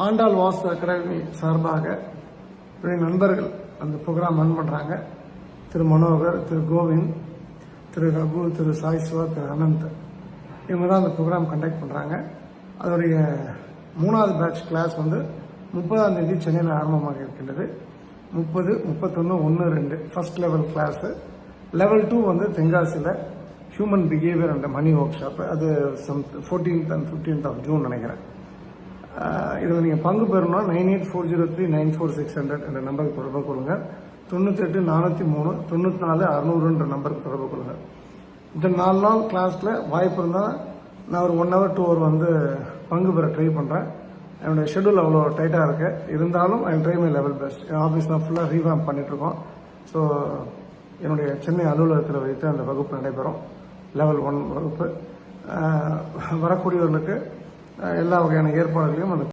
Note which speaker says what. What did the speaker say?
Speaker 1: Andal Vasu academy சார்பாக என்னுடைய நண்பர்கள் அந்த ப்ரோக்ராம் ரன் பண்ணுறாங்க திரு மனோகர் திரு கோவிந்த் திரு ரகு திரு சாய் சிவா திரு அனந்த். இவங்க தான் அந்த ப்ரோக்ராம் கண்டக்ட் பண்ணுறாங்க அதோடைய மூணாவது பேட்ச் கிளாஸ் வந்து முப்பதாம் தேதி சென்னையில் ஆரம்பமாக இருக்கின்றது. முப்பது முப்பத்தொன்று ஒன்று ரெண்டு first level class level two வந்து தென்காசியில் human behaviour and money workshop அது some fourteenth and fifteenth of June நினைக்கிறேன். இதில் நீங்கள் பங்கு பெறணும்னா nine eight four zero three nine four six hundred என்ற நம்பருக்கு தொடர்பு கொள்ளுங்க. தொண்ணூத்தெட்டு நானூற்றி மூணு தொண்ணூற்றி நாலு அறநூறுன்ற நம்பருக்கு தொடர்பு கொள்ளுங்க. இந்த நாலு நாள் கிளாஸில் வாய்ப்பு இருந்தால் நான் ஒரு ஒன் ஹவர் டூ ஹவர் வந்து பங்கு பெற ட்ரை பண்ணுறேன் என்னுடைய ஷெடியூல் அவ்வளோ டைட்டாக இருக்குது இருந்தாலும் I try my level best N office நான் ஃபுல்லாக ரீஃபார்ம் பண்ணிகிட்ருக்கோம் ஸோ என்னுடைய சென்னை அலுவலகத்தில் வைத்து அந்த வகுப்பு நடைபெறும். லெவல் ஒன் வகுப்பு. வரக்கூடியவர்களுக்கு எல்லா வகையான ஏற்பாடுகளையும் அந்த